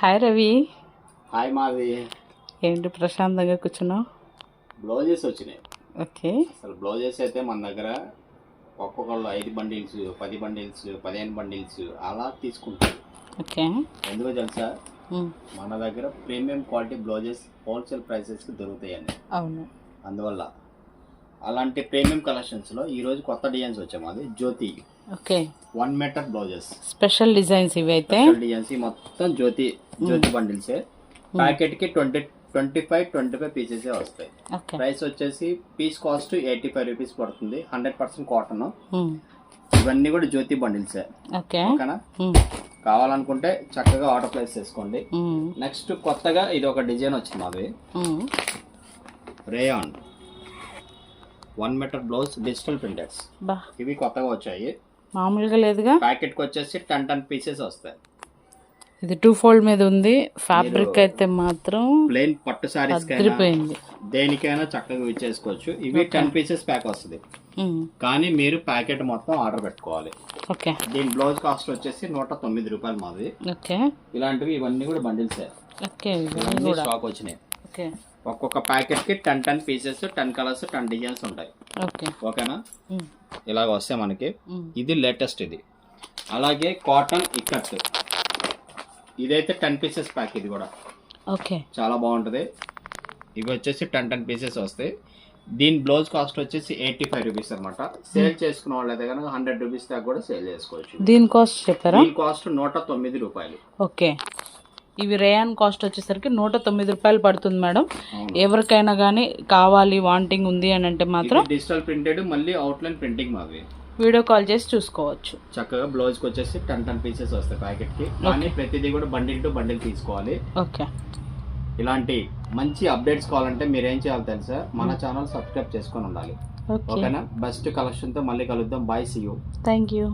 Hi Ravi hi మాది ఏంటి ప్రశాంతంగా కూర్చున్నావు? బ్లౌజెస్ వచ్చినాయి. ఓకే. అసలు బ్లౌజెస్ అయితే మన దగ్గర ఒక్కొక్కళ్ళు ఐదు బండిల్స్ పది బండిల్స్ పదిహేను బండిల్స్ అలా తీసుకుంటారు. ఓకే. ఎందుకో తెలుసా? మన దగ్గర ప్రీమియం క్వాలిటీ బ్లౌజెస్ హోల్సేల్ ప్రైసెస్కి దొరుకుతాయండి అవును. అందువల్ల అలాంటి ప్రీమియం కలెక్షన్స్లో ఈరోజు కొత్త డిజైన్స్ వచ్చాయి మాది. Jyoti okay. One metre blouses. Special designs ఇవి అయితే. డిజైన్స్ మొత్తం జ్యోతి జ్యోతి బండిల్సే. ప్యాకెట్కి twenty twenty five twenty five పీసెసే వస్తాయి ప్రైస్ వచ్చేసి piece cost eighty five rupees పడుతుంది. Hundred percent cotton. ఇవన్నీ కూడా జ్యోతి బండిల్సే. ఓకేనా? కావాలనుకుంటే చక్కగా ఆర్డర్ ప్లేస్ చేసుకోండి. నెక్స్ట్ కొత్తగా ఇది ఒక డిజైన్ వచ్చింది అది ఉమ్, rayon. One metre blouse digital printeds బా. ఇవి కొత్తగా వచ్చాయి. మామూలుగా లేదుగా? ప్యాకెట్కి వచ్చేసి టెన్ టెన్ పీసెస్ వస్తాయి. ఇది టూ ఫోల్డ్ మీద ఉంది. ఫ్యాబ్రిక్ అయితే మాత్రం ప్లెయిన్ పట్టు సారీస్ దేనికైనా చక్కగా ఇచ్చేసుకోవచ్చు. ఇవి టెన్ పీసెస్ ప్యాక్ వస్తుంది. కానీ మీరు ప్యాకెట్ మొత్తం ఆర్డర్ పెట్టుకోవాలి. ఓకే. దీని బ్లౌజ్ కాస్ట్ వచ్చేసి నూట తొమ్మిది రూపాయలు మాది. ఓకే. ఇలాంటివి ఇవన్నీ కూడా బండిల్సే. ఓకే స్టాక్ వచ్చినాయి. ఓకే. ఒక్కొక్క ప్యాకెట్కి ten ten pieces ten colours ten designs ఉంటాయి. ఓకే. ఓకేనా? ఇలాగ వస్తాయి మనకి ఇది లేటెస్ట్ ఇది. అలాగే కాటన్ ఇక్కత్ ఇదైతే టెన్ పీసెస్ ప్యాక్ ఇది కూడా. ఓకే. చాలా బాగుంటుంది. ఇవి వచ్చేసి టెన్ టెన్ పీసెస్ వస్తాయి. దీని బ్లౌజ్ కాస్ట్ వచ్చేసి ఎయిటీ ఫైవ్ రూపీస్ అనమాట సేల్ చేసుకున్న వాళ్ళైతే కనుక హండ్రెడ్ రూపీస్ దాకా కూడా సేల్ చేసుకోవచ్చు. దీని కాస్ట్ చెప్పారా? దీని కాస్ట్ నూట తొమ్మిది రూపాయలు. ఓకే. ఇవి రేయాన్ కాస్ట్ వచ్చేసరికి నూట తొమ్మిది రూపాయలు పడుతుంది మేడం. ఎవరికైనా కానీ కావాలి వాంటింగ్ ఉంది అని అంటే మాత్రం డిజిటల్ ప్రింటెడ్ మళ్ళీ అవుట్లైన్ ప్రింటింగ్ మాది వీడియో కాల్ చేసి చూసుకోవచ్చు. చక్కగా బ్లౌజ్కి వచ్చేసి టెన్ టెన్ పీసెస్ వస్తాయి ప్యాకెట్కి. కానీ ప్రతిదీ కూడా బండిల్ టు బండిల్ తీసుకోవాలి. ఓకే. ఇలాంటి మంచి అప్డేట్స్ కావాలంటే మీరు ఏం చేయాలి తెలుసా? మన ఛానల్ సబ్స్క్రైబ్ చేసుకొని ఉండాలి. ఓకే. ఓకేనా? బెస్ట్ కలెక్షన్తో మళ్ళీ కలుద్దాం. Bye see you thank you